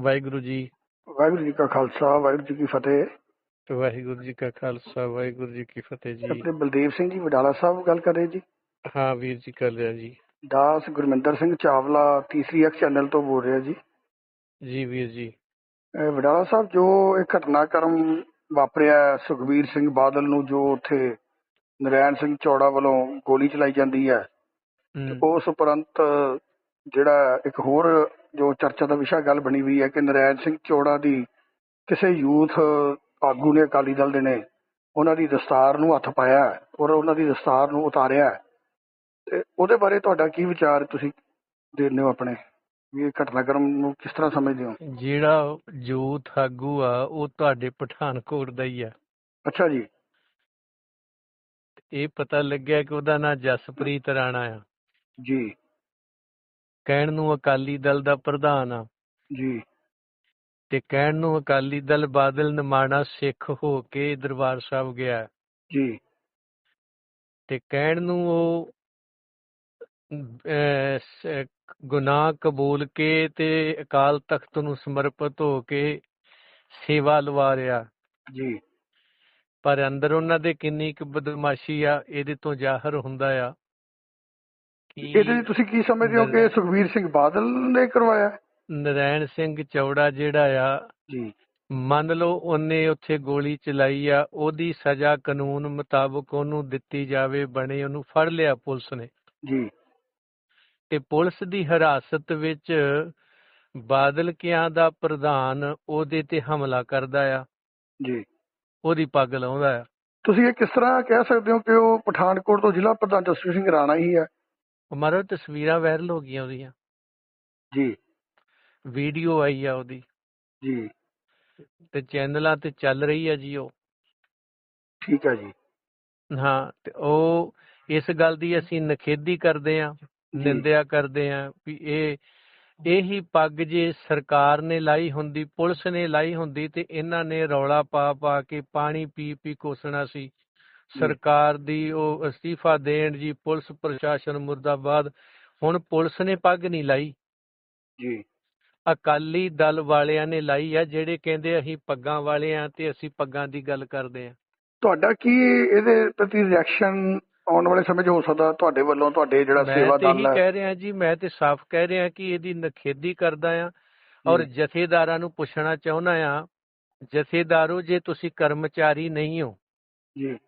ਵਾਹਿਗੁਰੂ ਜੀ। ਵਾਹਿਗੁਰੂ ਜੀ ਕਾ ਖਾਲਸਾ ਵਾਹਿਗੁਰੂ ਜੀ ਕੀ ਫਤਿਹ। ਵਾਹਿਗੁਰੂ ਜੀ ਕਾ ਖਾਲਸਾ ਵਾਹਿਗੁਰੂ ਜੀ ਕੀ ਫਤਿਹ ਜੀ। ਆਪਣੇ ਬਲਦੇਵ ਸਿੰਘ ਜੀ ਵਡਾਲਾ ਸਾਹਿਬ ਗੱਲ ਕਰ ਰਹੇ ਜੀ। ਹਾਂ ਵੀਰ ਜੀ ਕਰ ਲਿਆ ਜੀ। ਦਾਸ ਗੁਰਮਿੰਦਰ ਸਿੰਘ ਚਾਵਲਾ ਤੀਸਰੀ ਐਕਸ ਚੈਨਲ ਤੋਂ ਬੋਲ ਰਿਹਾ ਜੀ। ਜੀ ਵੀਰ ਜੀ। ਵਡਾਲਾ ਸਾਹਿਬ ਜੋ ਇਹ ਘਟਨਾਕ੍ਰਮ ਵਾਪਰਿਆ ਸੁਖਬੀਰ ਸਿੰਘ ਬਾਦਲ ਨੂੰ ਜੋ ਉੱਥੇ ਨਰੈਣ ਸਿੰਘ ਚੌੜਾ ਵੱਲੋਂ ਗੋਲੀ ਚਲਾਈ ਜਾਂਦੀ ਹੈ। ਉਸ ਉਪਰੰਤ ਜਿਹੜਾ ਇੱਕ ਹੋਰ ਜੋ ਚਰਚਾ ਦਾ ਵਿਸ਼ਾ ਗੱਲ ਬਣੀ ਹੋਈ ਹੈ ਕਿ ਨਰੈਣ ਸਿੰਘ ਚੌੜਾ ਦੀ ਕਿਸੇ ਯੂਥ ਆਗੂ ਨੇ ਅਕਾਲੀ ਦਲ ਦੇ ਨੇ ਉਹਨਾਂ ਦੀ ਦਸਤਾਰ ਨੂੰ ਹੱਥ ਪਾਇਆ ਔਰ ਉਹਨਾਂ ਦੀ ਦਸਤਾਰ ਨੂੰ ਉਤਾਰਿਆ। ਤੇ ਉਹਦੇ ਬਾਰੇ ਤੁਹਾਡਾ ਕੀ ਵਿਚਾਰ ਤੁਸੀਂ ਦਿੰਦੇ ਹੋ ਆਪਣੇ? ਵੀ ਇਹ ਘਟਨਾਕ੍ਰਮ ਨੂੰ ਕਿਸ ਤਰ੍ਹਾਂ ਸਮਝਦੇ ਹੋ? ਜਿਹੜਾ ਯੂਥ ਆਗੂ ਆ ਉਹ ਤੁਹਾਡੇ ਪਠਾਨਕੋਟ ਦਾ ਹੀ ਆ। ਅੱਛਾ ਜੀ। ਇਹ ਪਤਾ ਲੱਗਿਆ ਕਿ ਉਹਦਾ ਨਾਂ ਜਸਪ੍ਰੀਤ ਰਾਣਾ ਆ। ਜੀ। ਕਹਿਣ ਨੂੰ ਅਕਾਲੀ ਦਲ ਦਾ ਪ੍ਰਧਾਨ ਆ। ਜੀ। ਤੇ ਕਹਿਣ ਨੂੰ ਅਕਾਲੀ ਦਲ ਬਾਦਲ ਨਿਮਾਣਾ ਸਿੱਖ ਹੋ ਕੇ ਦਰਬਾਰ ਸਾਹਿਬ ਗਿਆ। ਜੀ। ਤੇ ਕਹਿਣ ਨੂੰ ਉਹ ਗੁਨਾਹ ਕਬੂਲ ਕੇ ਤੇ ਅਕਾਲ ਤਖਤ ਨੂੰ ਸਮਰਪਿਤ ਹੋ ਕੇ ਸੇਵਾ ਲਵਾ ਜੀ। ਪਰ ਅੰਦਰ ਉਹਨਾਂ ਦੇ ਕਿੰਨੀ ਕੁ ਬਦਮਾਸ਼ੀ ਆ ਇਹਦੇ ਤੋਂ ਜ਼ਾਹਰ ਹੁੰਦਾ ਆ। ਇਹਦੇ ਲਈ ਤੁਸੀਂ ਕੀ ਸਮਝਦੇ ਹੋ ਕਿ ਸੁਖਬੀਰ ਸਿੰਘ ਬਾਦਲ ਨੇ ਕਰਵਾਇਆ? ਨਰੈਣ ਸਿੰਘ ਚੌੜਾ ਜਿਹੜਾ ਆ ਜੀ। ਮੰਨ ਲਓ ਉਹਨੇ ਉੱਥੇ ਗੋਲੀ ਚਲਾਈ ਆ ਉਹਦੀ ਸਜ਼ਾ ਕਾਨੂੰਨ ਮੁਤਾਬਕ ਉਹਨੂੰ ਦਿੱਤੀ ਜਾਵੇ ਬਣੇ ਉਹਨੂੰ ਫੜ ਲਿਆ ਪੁਲਿਸ ਨੇ। ਜੀ। ਤੇ ਪੁਲਿਸ ਦੀ ਹਿਰਾਸਤ ਵਿੱਚ ਬਾਦਲ ਕਿਆਂ ਦਾ ਪ੍ਰਧਾਨ ਉਹਦੇ ਤੇ ਹਮਲਾ ਕਰਦਾ ਆ। ਜੀ। ਉਹਦੀ ਪੱਗ ਲਾਉਂਦਾ ਆ। ਤੁਸੀਂ ਇਹ ਕਿਸ ਤਰ੍ਹਾਂ ਕਹਿ ਸਕਦੇ ਹੋ ਕਿ ਉਹ ਪਠਾਨਕੋਟ ਤੋਂ ਜ਼ਿਲ੍ਹਾ ਪ੍ਰਧਾਨ ਜਸਵੀਰ ਸਿੰਘ ਰਾਣਾ ਹੀ ਹੈ ਮਾਰੋ ਤਸਵੀਰਾਂ ਵਾਇਰਲ ਹੋ ਗਈਆਂ ਉਹਦੀਆਂ। ਜੀ। ਵੀਡੀਓ ਆਈ ਆ ਉਹਦੀ। ਜੀ। ਤੇ ਚੈਨਲਾਂ ਤੇ ਚੱਲ ਰਹੀ ਆ ਜੀ ਉਹ। ਠੀਕ ਹੈ ਜੀ। ਹਾਂ ਤੇ ਉਹ ਇਸ ਗੱਲ ਦੀ ਅਸੀਂ ਨਖੇਦੀ ਕਰਦੇ ਆ ਨਿੰਦਿਆ ਕਰਦੇ ਆ ਵੀ ਇਹ ਇਹੀ ਪੱਗ ਜੇ ਸਰਕਾਰ ਨੇ ਲਾਈ ਹੁੰਦੀ ਪੁਲਿਸ ਨੇ ਲਾਈ ਹੁੰਦੀ ਤੇ ਇਹਨਾਂ ਨੇ ਰੌਲਾ ਪਾ ਪਾ ਕੇ ਪਾਣੀ ਪੀ ਪੀ ਕੋਸਣਾ ਸੀ। ਸਰਕਾਰ ਦੀ ਉਹ ਅਸਤੀਫਾ ਦੇਣ ਜੀ ਪੁਲਿਸ ਪ੍ਰਸ਼ਾਸਨ ਮੁਰਦਾਬਾਦ। ਹੁਣ ਪੁਲਿਸ ਨੇ ਪੱਗ ਨਹੀਂ ਲਾਈ। ਜੀ। ਅਕਾਲੀ ਦਲ ਵਾਲਿਆਂ ਨੇ ਲਾਈ ਆ ਜਿਹੜੇ ਕਹਿੰਦੇ ਅਸੀਂ ਪੱਗਾਂ ਵਾਲੇ ਆ ਤੇ ਅਸੀਂ ਪੱਗਾਂ ਦੀ ਗੱਲ ਕਰਦੇ ਆ। ਤੁਹਾਡਾ ਕੀ ਇਹਦੇ ਪ੍ਰਤੀ ਰਿਐਕਸ਼ਨ ਆਉਣ ਵਾਲੇ ਸਮੇਂ 'ਚ ਹੋ ਸਕਦਾ? ਤੁਹਾਡੇ ਵੱਲੋਂ ਤੁਹਾਡੇ ਜਿਹੜਾ ਮੈਂ ਤੇ ਸੇਵਾਦਾਰ ਇਹੀ ਹੈ। ਕਹਿ ਰਿਹਾ ਜੀ ਮੈਂ ਤੇ ਸਾਫ਼ ਕਹਿ ਰਿਹਾ ਕਿ ਇਹਦੀ ਨਖੇਦੀ ਕਰਦਾ ਆ। ਔਰ। ਜਥੇਦਾਰਾਂ ਨੂੰ ਪੁੱਛਣਾ ਚਾਹੁੰਦਾ ਆ ਜਥੇਦਾਰੋ ਜੇ ਤੁਸੀਂ ਕਰਮਚਾਰੀ ਨਹੀਂ ਹੋ ਜੀ।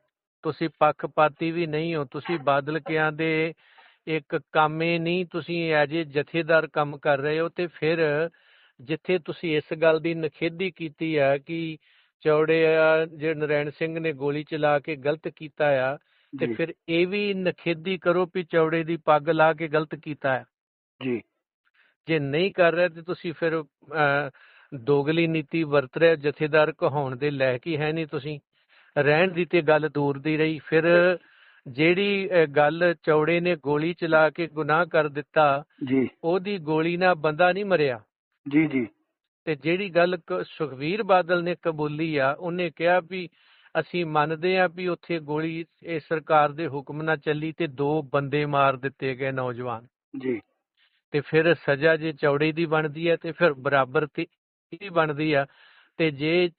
ਤੁਸੀਂ ਪੱਖਪਾਤੀ ਵੀ ਨਹੀਂ ਹੋ ਤੁਸੀਂ ਬਾਦਲ ਕਿਆਂ ਦੇ ਇੱਕ ਕਾਮੇ ਨਹੀਂ ਤੁਸੀਂ ਐਜ ਏ ਜਥੇਦਾਰ ਕੰਮ ਕਰ ਰਹੇ ਹੋ ਤੇ ਫਿਰ ਜਿੱਥੇ ਤੁਸੀਂ ਇਸ ਗੱਲ ਦੀ ਨਖੇਦੀ ਕੀਤੀ ਆ ਕਿ ਚੌੜੇ ਜੇ ਨਰੈਣ ਸਿੰਘ ਨੇ ਗੋਲੀ ਚਲਾ ਕੇ ਗਲਤ ਕੀਤਾ ਆ ਤੇ ਫਿਰ ਇਹ ਵੀ ਨਖੇਦੀ ਕਰੋ ਵੀ ਚੌੜੇ ਦੀ ਪੱਗ ਲਾ ਕੇ ਗਲਤ ਕੀਤਾ ਹੈ ਜੀ। ਜੇ ਨਹੀਂ ਕਰ ਰਹੇ ਤੇ ਤੁਸੀਂ ਫਿਰ ਦੋਗਲੀ ਨੀਤੀ ਵਰਤ ਰਹੇ ਜਥੇਦਾਰ ਕਹਾਉਣ ਦੇ ਲਾਇਕ ਹੀ ਹੈ ਨਹੀਂ ਤੁਸੀਂ। ਰਹਿਣ ਦੀ ਤੇ ਗੱਲ ਦੂਰ ਦੀ ਰਹੀ। ਫਿਰ ਜਿਹੜੀ ਗੱਲ ਚੌੜੇ ਨੇ ਗੋਲੀ ਚਲਾ ਕੇ ਗੁਨਾਹ ਕਰ ਦਿੱਤਾ ਜੀ। ਉਹਦੀ ਗੋਲੀ ਨਾਲ ਬੰਦਾ ਨਹੀਂ ਮਰਿਆ। ਜੀ ਜੀ। ਤੇ ਜਿਹੜੀ ਗੱਲ ਸੁਖਵੀਰ ਬਾਦਲ ਨੇ ਕਬੂਲੀ ਆ ਉਹਨੇ ਕਿਹਾ ਵੀ ਅਸੀਂ ਮੰਨਦੇ ਆ ਵੀ ਉੱਥੇ ਗੋਲੀ ਇਹ ਸਰਕਾਰ ਦੇ ਹੁਕਮ ਨਾਲ ਚੱਲੀ ਤੇ ਦੋ ਬੰਦੇ ਮਾਰ ਦਿੱਤੇ ਗਏ ਨੌਜਵਾਨ। ਜੀ। ਤੇ ਫਿਰ ਸਜ਼ਾ ਜੇ ਚੌੜੇ ਦੀ ਬਣਦੀ ਹੈ ਤੇ ਫਿਰ ਬਰਾਬਰ ਤੇ ਇਹ ਬਣਦੀ ਆ ਤੇ ਜੇ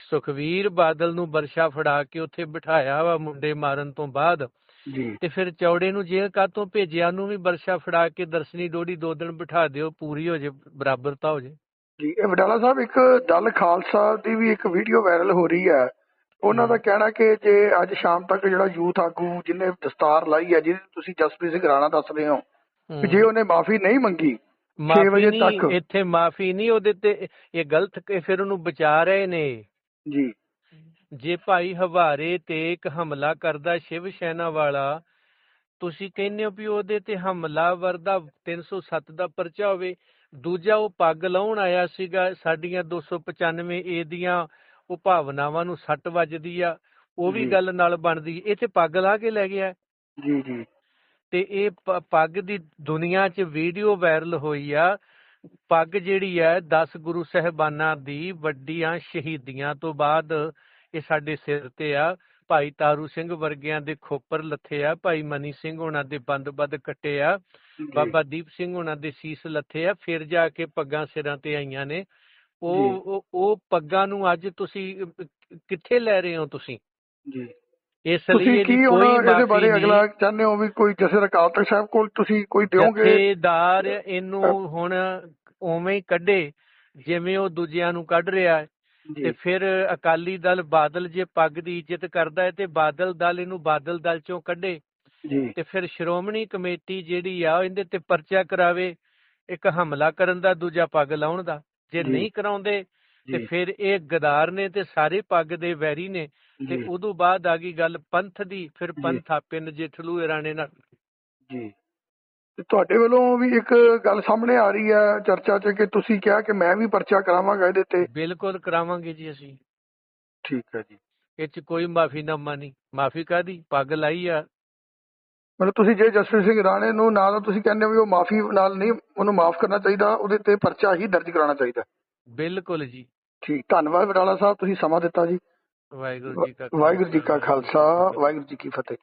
ਸੁਖਵੀਰ ਬਾਦਲ ਨੂੰ ਵਰਸ਼ਾ ਫੜਾ ਕੇ ਉੱਥੇ ਬਿਠਾਇਆ ਵਾ ਮੁੰਡੇ ਮਾਰਨ ਤੋਂ ਬਾਅਦ ਜੀ। ਤੇ ਫਿਰ ਚੌੜੇ ਨੂੰ ਜੇਲ੍ਹ ਕਾਤੋਂ ਭੇਜਿਆ? ਨੂੰ ਵੀ ਵਰਸ਼ਾ ਫੜਾ ਕੇ ਦਰਸ਼ਨੀ ਡੋੜੀ ਦੋ ਦਿਨ ਬਿਠਾ ਦਿਓ ਪੂਰੀ ਹੋ ਜੇ ਬਰਾਬਰਤਾ ਹੋ ਜੇ। ਜੀ ਇਹ ਵਡਾਲਾ ਸਾਹਿਬ ਇੱਕ ਦਲ ਖਾਲਸਾ ਦੀ ਵੀ ਇੱਕ ਵੀਡੀਓ ਵਾਇਰਲ ਹੋ ਰਹੀ ਹੈ। ਉਹਨਾਂ ਦਾ। ਕਹਿਣਾ ਕਿ ਜੇ ਅੱਜ ਸ਼ਾਮ ਤੱਕ ਜਿਹੜਾ ਯੂਥ ਆਗੂ ਜਿਹਨੇ ਦਸਤਾਰ ਲਾਈ ਹੈ ਜਿਹਦੀ ਤੁਸੀਂ ਜਸਪ੍ਰੀਤ ਸਿੰਘ ਰਾਣਾ ਦੱਸ ਰਹੇ ਹੋ। ਜੇ ਉਹਨੇ ਮਾਫੀ ਨਹੀਂ ਮੰਗੀ ਮਾਫੀ ਵਜੇ ਨਹੀਂ ਤੱਕ। ਇੱਥੇ ਮਾਫੀ ਨਹੀਂ ਉਹਦੇ ਤੇ ਇਹ ਗਲਤ ਕਿ ਫਿਰ ਉਹਨੂੰ ਬਚਾ ਰਹੇ ਨੇ। ਜੀ। ਜੇ ਭਾਈ ਹਵਾਰੇ ਤੇ ਇੱਕ ਹਮਲਾ ਕਰਦਾ ਸ਼ਿਵ ਸੈਨਾ ਵਾਲਾ ਤੁਸੀਂ ਕਹਿੰਦੇ ਹੋ ਵੀ ਉਹਦੇ ਤੇ ਹਮਲਾਵਰ ਦਾ 307 ਦਾ ਪਰਚਾ ਹੋਵੇ। ਦੂਜਾ ਉਹ ਪੱਗ ਲਾਉਣ ਆਇਆ ਸੀਗਾ ਸਾਡੀਆਂ 295 ਏ ਦੀਆਂ ਉਹ ਭਾਵਨਾਵਾਂ ਨੂੰ ਸੱਟ ਵੱਜਦੀ ਆ ਉਹ ਵੀ ਜੀ। ਗੱਲ ਨਾਲ ਬਣਦੀ। ਤੇ ਪੱਗ ਲਾ ਕੇ ਲੈ ਗਿਆ। ਜੀ ਜੀ। ਤੇ ਇਹ ਪ- ਪੱਗ ਦੀ ਦੁਨੀਆ 'ਚ ਵੀਡੀਓ ਵਾਇਰਲ ਹੋਈ ਆ। ਪੱਗ ਜਿਹੜੀ ਹੈ 10 ਗੁਰੂ ਸਹਿਬਾਨਾਂ ਦੀ ਵੱਡੀਆਂ ਸ਼ਹੀਦੀਆਂ ਤੋਂ ਬਾਅਦ ਇਹ ਸਾਡੇ ਸਿਰ ਤੇ ਆ। ਭਾਈ ਤਾਰੂ ਸਿੰਘ ਵਰਗਿਆਂ ਦੇ ਖੋਪਰ ਲੱਥੇ ਆ। ਭਾਈ ਮਨੀ ਸਿੰਘ ਉਹਨਾਂ ਦੇ ਬੰਦ-ਬੰਦ ਕੱਟੇ ਆ। ਬਾਬਾ ਦੀਪ ਸਿੰਘ ਉਹਨਾਂ ਦੇ ਸੀਸ ਲੱਥੇ ਆ। ਫਿਰ ਜਾ ਕੇ ਪੱਗਾਂ ਸਿਰਾਂ ਤੇ ਆਈਆਂ ਨੇ। ਉਹ ਉਹ- ਉਹ ਪੱਗਾਂ ਨੂੰ ਅੱਜ ਤੁਸੀਂ ਅਹ, ਕਿੱਥੇ ਲੈ ਰਹੇ ਹੋ ਤੁਸੀਂ? ਜੀ। ਇਸ ਲਈ ਇਹਦੀ ਕੋਈ ਇਹਦੇ ਮਾਫੀ ਬਾਰੇ ਅਗਲਾ ਚਾਹੁੰਦੇ ਹੋ ਵੀ ਕੋਈ ਜਥੇ ਅਕਾਲ ਤਖਤ ਸਾਹਿਬ ਕੋਲ ਤੁਸੀਂ ਕੋਈ ਦਿਓਗੇ? ਜਥੇਦਾਰ ਇਹਨੂੰ ਹੁਣ ਉਵੇਂ ਹੀ ਕੱਢੇ ਜਿਵੇਂ ਉਹ ਦੂਜਿਆਂ ਨੂੰ ਕੱਢ ਰਿਹਾ ਹੈ। ਤੇ ਫਿਰ ਅਕਾਲੀ ਦਲ ਬਾਦਲ ਜੇ ਪੱਗ ਦੀ ਇੱਜ਼ਤ ਕਰਦਾ ਹੈ ਤੇ ਬਾਦਲ ਦਲ ਇਹਨੂੰ ਬਾਦਲ ਦਲ ਚੋਂ ਕੱਢੇ। ਜੀ। ਤੇ ਫਿਰ ਸ਼੍ਰੋਮਣੀ ਕਮੇਟੀ ਜਿਹੜੀ ਆ ਇਹਦੇ ਤੇ ਪਰਚਾ ਕਰਾਵੇ ਇੱਕ ਹਮਲਾ ਕਰਨ ਦਾ ਦੂਜਾ ਪੱਗ ਲਾਉਣ ਦਾ। ਜੀ। ਨਹੀਂ ਕਰਾਉਂਦੇ ਤੇ ਫਿਰ ਇਹ ਗਦਾਰ ਨੇ ਤੇ ਸਾਰੇ ਪੱਗ ਦੇ ਵੈਰੀ ਨੇ ਤੇ ਉਦੋਂ ਬਾਅਦ ਆ ਗਈ ਗੱਲ ਪੰਥ ਦੀ ਫਿਰ। ਪੰਥ ਆਪੇ ਨਜਿੱਠਲੂ ਰਾਣੇ ਨਾਲ। ਜੀ। ਤੇ ਤੁਹਾਡੇ ਵੱਲੋਂ ਵੀ ਇੱਕ ਗੱਲ ਸਾਹਮਣੇ ਆ ਰਹੀ ਹੈ ਚਰਚਾ 'ਚ ਕਿ ਤੁਸੀਂ ਕਿਹਾ ਕਿ ਮੈਂ ਵੀ ਪਰਚਾ ਕਰਾਵਾਂਗਾ ਇਹਦੇ ਤੇ। ਬਿਲਕੁਲ ਕਰਾਵਾਂਗੇ ਜੀ ਅਸੀਂ। ਠੀਕ ਹੈ ਜੀ। ਇਹ ਚ ਕੋਈ ਮਾਫੀਨਾਮਾ ਨਹੀਂ। ਮਾਫੀ ਕਾਦੀ ਪੱਗ ਲਾਈ ਆ। ਮਤਲਬ ਤੁਸੀਂ ਜੇ ਜਸਵਿੰਦਰ ਸਿੰਘ ਰਾਣੇ ਨੂੰ ਨਾ ਤਾਂ ਤੁਸੀਂ ਕਹਿੰਦੇ ਹੋ ਵੀ ਉਹ ਮਾਫੀ ਨਾਲ ਨਹੀਂ ਉਹਨੂੰ ਮਾਫ ਕਰਨਾ ਚਾਹੀਦਾ ਉਹਦੇ ਤੇ ਪਰਚਾ ਹੀ ਦਰਜ ਕਰਾਉਣਾ ਚਾਹੀਦਾ। ਬਿਲਕੁਲ ਜੀ। ਠੀਕ ਧੰਨਵਾਦ ਬਟਾਲਾ ਸਾਹਿਬ ਤੁਸੀਂ ਸਮਾਂ ਦਿੱਤਾ ਜੀ। ਵਾਹਿਗੁਰੂ ਜੀ ਕਾ ਵਾਹਿਗੁਰੂ ਜੀ ਕਾ ਖਾਲਸਾ ਵਾਹਿਗੁਰੂ ਜੀ ਕੀ ਫਤਿਹ।